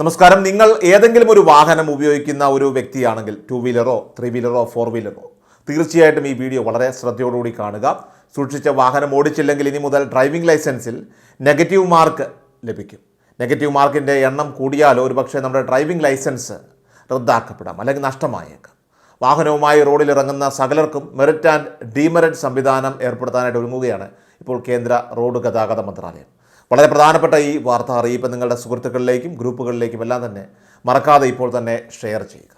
നമസ്കാരം. നിങ്ങൾ ഏതെങ്കിലും ഒരു വാഹനം ഉപയോഗിക്കുന്ന ഒരു വ്യക്തിയാണെങ്കിൽ ടു വീലറോ ത്രീ വീലറോ ഫോർ വീലറോ തീർച്ചയായിട്ടും ഈ വീഡിയോ വളരെ ശ്രദ്ധയോടുകൂടി കാണുക. സൂക്ഷിച്ച വാഹനം ഓടിച്ചില്ലെങ്കിൽ ഇനി മുതൽ ഡ്രൈവിംഗ് ലൈസൻസിൽ നെഗറ്റീവ് മാർക്ക് ലഭിക്കും. നെഗറ്റീവ് മാർക്കിന്റെ എണ്ണം കൂടിയാലോ ഒരുപക്ഷെ നമ്മുടെ ഡ്രൈവിംഗ് ലൈസൻസ് റദ്ദാക്കപ്പെടാം അല്ലെങ്കിൽ നഷ്ടമായേക്കാം. വാഹനവുമായി റോഡിൽ ഇറങ്ങുന്ന സകലർക്കും മെറിറ്റ് ആൻഡ് ഡീമെറിറ്റ് സംവിധാനം ഏർപ്പെടുത്താനായിട്ട് ഒരുങ്ങുകയാണ് ഇപ്പോൾ കേന്ദ്ര റോഡ് ഗതാഗത മന്ത്രാലയം. വളരെ പ്രധാനപ്പെട്ട ഈ വാർത്ത അറിയിപ്പ് നിങ്ങളുടെ സുഹൃത്തുക്കളിലേക്കും ഗ്രൂപ്പുകളിലേക്കും എല്ലാം തന്നെ മറക്കാതെ ഇപ്പോൾ തന്നെ ഷെയർ ചെയ്യുക.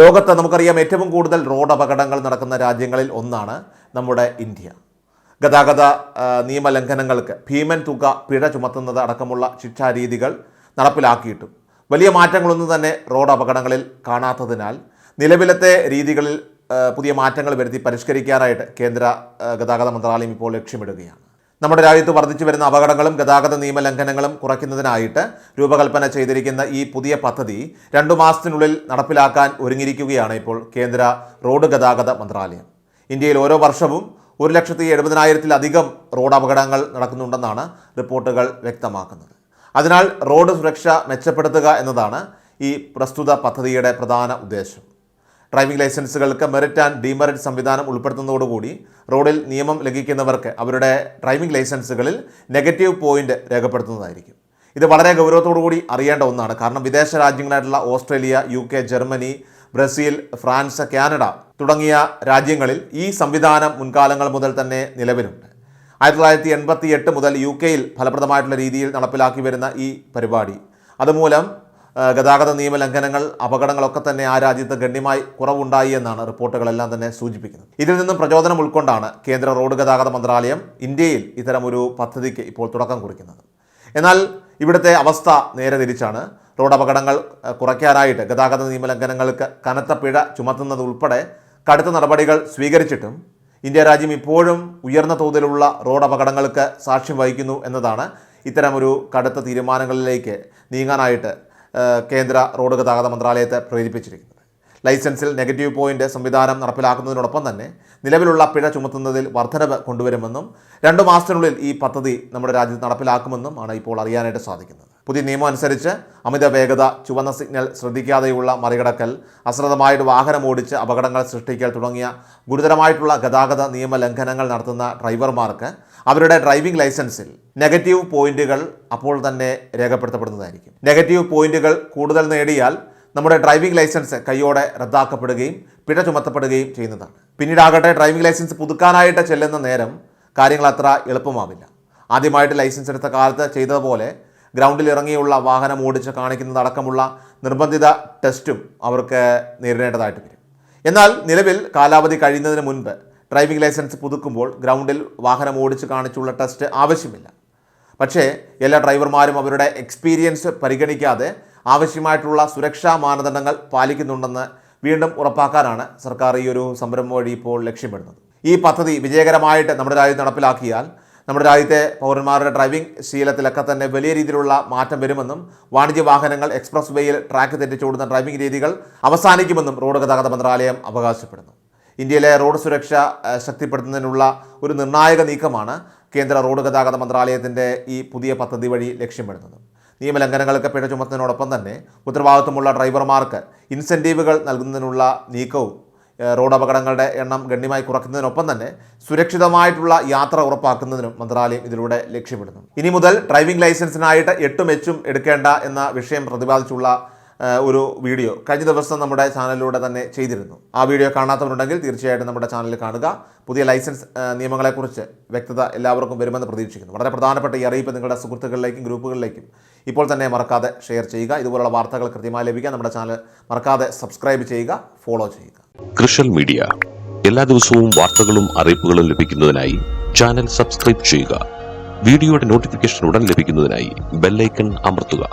ലോകത്ത് നമുക്കറിയാം ഏറ്റവും കൂടുതൽ റോഡ് അപകടങ്ങൾ നടക്കുന്ന രാജ്യങ്ങളിൽ ഒന്നാണ് നമ്മുടെ ഇന്ത്യ. ഗതാഗത നിയമ നിയമലംഘനങ്ങൾക്ക് ഭീമൻ തുക പിഴ ചുമത്തുന്നത് അടക്കമുള്ള ശിക്ഷാരീതികൾ നടപ്പിലാക്കിയിട്ടും വലിയ മാറ്റങ്ങളൊന്നും തന്നെ റോഡ് അപകടങ്ങളിൽ കാണാത്തതിനാൽ നിലവിലത്തെ രീതികളിൽ പുതിയ മാറ്റങ്ങൾ വരുത്തി പരിഷ്കരിക്കാനായിട്ട് കേന്ദ്ര ഗതാഗത മന്ത്രാലയം ഇപ്പോൾ ലക്ഷ്യമിടുകയാണ്. നമ്മുടെ രാജ്യത്ത് വർദ്ധിച്ചു വരുന്ന അപകടങ്ങളും ഗതാഗത നിയമ ലംഘനങ്ങളും കുറയ്ക്കുന്നതിനായിട്ട് രൂപകൽപ്പന ചെയ്തിരിക്കുന്ന ഈ പുതിയ പദ്ധതി രണ്ടു മാസത്തിനുള്ളിൽ നടപ്പിലാക്കാൻ ഒരുങ്ങിയിരിക്കുകയാണ് ഇപ്പോൾ കേന്ദ്ര റോഡ് ഗതാഗത മന്ത്രാലയം. ഇന്ത്യയിൽ ഓരോ വർഷവും ഒരു ലക്ഷത്തി എഴുപതിനായിരത്തിലധികം റോഡ് അപകടങ്ങൾ നടക്കുന്നുണ്ടെന്നാണ് റിപ്പോർട്ടുകൾ വ്യക്തമാക്കുന്നത്. അതിനാൽ റോഡ് സുരക്ഷ മെച്ചപ്പെടുത്തുക എന്നതാണ് ഈ പ്രസ്തുത പദ്ധതിയുടെ പ്രധാന ഉദ്ദേശം. ഡ്രൈവിംഗ് ലൈസൻസുകൾക്ക് മെറിറ്റ് ആൻഡ് ഡിമെറിറ്റ് സംവിധാനം ഉൾപ്പെടുത്തുന്നതോടുകൂടി റോഡിൽ നിയമം ലംഘിക്കുന്നവർക്ക് അവരുടെ ഡ്രൈവിംഗ് ലൈസൻസുകളിൽ നെഗറ്റീവ് പോയിന്റ് രേഖപ്പെടുത്തുന്നതായിരിക്കും. ഇത് വളരെ ഗൗരവത്തോടുകൂടി അറിയേണ്ട ഒന്നാണ്. കാരണം വിദേശ രാജ്യങ്ങളായിട്ടുള്ള Australia U K Germany Brazil France Canada തുടങ്ങിയ രാജ്യങ്ങളിൽ ഈ സംവിധാനം മുൻകാലങ്ങൾ മുതൽ തന്നെ നിലവിലുണ്ട്. ആയിരത്തി തൊള്ളായിരത്തി എൺപത്തി എട്ട് മുതൽ യു കെയിൽ ഫലപ്രദമായിട്ടുള്ള രീതിയിൽ നടപ്പിലാക്കി വരുന്ന ഈ പരിപാടി. അതുമൂലം ഗതാഗത നിയമലംഘനങ്ങൾ അപകടങ്ങളൊക്കെ തന്നെ ആ രാജ്യത്ത് ഗണ്യമായി കുറവുണ്ടായി എന്നാണ് റിപ്പോർട്ടുകളെല്ലാം തന്നെ സൂചിപ്പിക്കുന്നത്. ഇതിൽ നിന്നും പ്രചോദനം ഉൾക്കൊണ്ടാണ് കേന്ദ്ര റോഡ് ഗതാഗത മന്ത്രാലയം ഇന്ത്യയിൽ ഇത്തരമൊരു പദ്ധതിക്ക് ഇപ്പോൾ തുടക്കം കുറിക്കുന്നത്. എന്നാൽ ഇവിടുത്തെ അവസ്ഥ നേരെ തിരിച്ചാണ്. റോഡ് അപകടങ്ങൾ കുറയ്ക്കാനായിട്ട് ഗതാഗത നിയമലംഘനങ്ങൾക്ക് കനത്ത പിഴ ചുമത്തുന്നത് ഉൾപ്പെടെ കടുത്ത നടപടികൾ സ്വീകരിച്ചിട്ടും ഇന്ത്യ രാജ്യം ഇപ്പോഴും ഉയർന്ന തോതിലുള്ള റോഡ് അപകടങ്ങൾക്ക് സാക്ഷ്യം വഹിക്കുന്നു എന്നതാണ് ഇത്തരമൊരു കടുത്ത തീരുമാനങ്ങളിലേക്ക് നീങ്ങാനായിട്ട് കേന്ദ്ര റോഡ് ഗതാഗത മന്ത്രാലയത്തെ പ്രേരിപ്പിച്ചിരിക്കുന്നത് ലൈസൻസിൽ നെഗറ്റീവ് പോയിന്റ് സംവിധാനം നടപ്പിലാക്കുന്നതിനോടൊപ്പം തന്നെ നിലവിലുള്ള പിഴ ചുമത്തുന്നതിൽ വർധനവ് കൊണ്ടുവരുമെന്നും രണ്ടു മാസത്തിനുള്ളിൽ ഈ പദ്ധതി നമ്മുടെ രാജ്യത്ത് നടപ്പിലാക്കുമെന്നും ആണ് ഇപ്പോൾ അറിയാനായിട്ട് സാധിക്കുന്നത്. പുതിയ നിയമം അനുസരിച്ച് അമിത വേഗത ചുവന്ന സിഗ്നൽ ശ്രദ്ധിക്കാതെയുള്ള മറികടക്കൽ അശ്രദ്ധമായിട്ട് വാഹനം ഓടിച്ച് അപകടങ്ങൾ സൃഷ്ടിക്കൽ തുടങ്ങിയ ഗുരുതരമായിട്ടുള്ള ഗതാഗത നിയമ ലംഘനങ്ങൾ നടത്തുന്ന ഡ്രൈവർമാർക്ക് അവരുടെ ഡ്രൈവിംഗ് ലൈസൻസിൽ നെഗറ്റീവ് പോയിന്റുകൾ അപ്പോൾ തന്നെ രേഖപ്പെടുത്തപ്പെടുന്നതായിരിക്കും. നെഗറ്റീവ് പോയിന്റുകൾ കൂടുതൽ നേടിയാൽ നമ്മുടെ ഡ്രൈവിംഗ് ലൈസൻസ് കൈയോടെ റദ്ദാക്കപ്പെടുകയും പിഴ ചുമത്തപ്പെടുകയും ചെയ്യുന്നതാണ്. പിന്നീടാകട്ടെ ഡ്രൈവിംഗ് ലൈസൻസ് പുതുക്കാനായിട്ട് ചെല്ലുന്ന നേരം കാര്യങ്ങൾ അത്ര എളുപ്പമാവില്ല. ആദ്യമായിട്ട് ലൈസൻസ് എടുത്ത കാലത്ത് ചെയ്തതുപോലെ ഗ്രൗണ്ടിൽ ഇറങ്ങിയുള്ള വാഹനം ഓടിച്ച് കാണിക്കുന്നതടക്കമുള്ള നിർബന്ധിത ടെസ്റ്റും അവർക്ക് നേരിടേണ്ടതായിട്ട് വരും. എന്നാൽ നിലവിൽ കാലാവധി കഴിയുന്നതിന് മുൻപ് ഡ്രൈവിംഗ് ലൈസൻസ് പുതുക്കുമ്പോൾ ഗ്രൗണ്ടിൽ വാഹനം ഓടിച്ച് കാണിച്ചുള്ള ടെസ്റ്റ് ആവശ്യമില്ല. പക്ഷേ എല്ലാ ഡ്രൈവർമാരും അവരുടെ എക്സ്പീരിയൻസ് പരിഗണിക്കാതെ ആവശ്യമായിട്ടുള്ള സുരക്ഷാ മാനദണ്ഡങ്ങൾ പാലിക്കുന്നുണ്ടെന്ന് വീണ്ടും ഉറപ്പാക്കാനാണ് സർക്കാർ ഈ ഒരു സംരംഭം വഴി ഇപ്പോൾ ലക്ഷ്യമിടുന്നത്. ഈ പദ്ധതി വിജയകരമായിട്ട് നമ്മുടെ രാജ്യത്ത് നടപ്പിലാക്കിയാൽ നമ്മുടെ രാജ്യത്തെ പൗരന്മാരുടെ ഡ്രൈവിംഗ് ശീലത്തിലൊക്കെ തന്നെ വലിയ രീതിയിലുള്ള മാറ്റം വരുമെന്നും വാണിജ്യ വാഹനങ്ങൾ എക്സ്പ്രസ് വേയിൽ ട്രാക്ക് തെറ്റിച്ചോടുന്ന ഡ്രൈവിംഗ് രീതികൾ അവസാനിക്കുമെന്നും റോഡ് ഗതാഗത മന്ത്രാലയം അവകാശപ്പെടുന്നു. ഇന്ത്യയിലെ റോഡ് സുരക്ഷ ശക്തിപ്പെടുത്തുന്നതിനുള്ള ഒരു നിർണായക നീക്കമാണ് കേന്ദ്ര റോഡ് ഗതാഗത മന്ത്രാലയത്തിന്റെ ഈ പുതിയ പദ്ധതി വഴി ലക്ഷ്യമിടുന്നത്. നിയമലംഘനങ്ങൾക്ക് പിഴ ചുമത്തുന്നതിനോടൊപ്പം തന്നെ ഉത്തരവാദിത്വമുള്ള ഡ്രൈവർമാർക്ക് ഇൻസെന്റീവുകൾ നൽകുന്നതിനുള്ള നീക്കവും റോഡ് അപകടങ്ങളുടെ എണ്ണം ഗണ്യമായി കുറയ്ക്കുന്നതിനൊപ്പം തന്നെ സുരക്ഷിതമായിട്ടുള്ള യാത്ര ഉറപ്പാക്കുന്നതിനും മന്ത്രാലയം ഇതിലൂടെ ലക്ഷ്യമിടുന്നു. ഇനി മുതൽ ഡ്രൈവിംഗ് ലൈസൻസിനായിട്ട് എട്ടും എച്ചും എടുക്കേണ്ട എന്ന വിഷയം പ്രതിപാദിച്ചുള്ള ഒരു വീഡിയോ കഴിഞ്ഞ ദിവസം നമ്മുടെ ചാനലിലൂടെ തന്നെ ചെയ്തിരുന്നു. ആ വീഡിയോ കാണാത്തവരുണ്ടെങ്കിൽ തീർച്ചയായിട്ടും നമ്മുടെ ചാനൽ കാണുക. പുതിയ ലൈസൻസ് നിയമങ്ങളെക്കുറിച്ച് വ്യക്തത എല്ലാവർക്കും വരുമെന്ന് പ്രതീക്ഷിക്കുന്നു. വളരെ പ്രധാനപ്പെട്ട ഈ അറിയിപ്പ് നിങ്ങളുടെ സുഹൃത്തുക്കളിലേക്കും ഗ്രൂപ്പുകളിലേക്കും ഇപ്പോൾ തന്നെ മറക്കാതെ ഷെയർ ചെയ്യുക. ഇതുപോലുള്ള വാർത്തകൾ കൃത്യമായി ലഭിക്കാൻ നമ്മുടെ ചാനൽ മറക്കാതെ സബ്സ്ക്രൈബ് ചെയ്യുക ഫോളോ ചെയ്യുക. കൃഷൽ മീഡിയ. എല്ലാ ദിവസവും വാർത്തകളും അറിയിപ്പുകളും ലഭിക്കുന്നതിനായി ചാനൽ സബ്സ്ക്രൈബ് ചെയ്യുക. വീഡിയോയുടെ നോട്ടിഫിക്കേഷൻ ഉടൻ ലഭിക്കുന്നതിനായി ബെല്ലൈക്കൺ അമർത്തുക.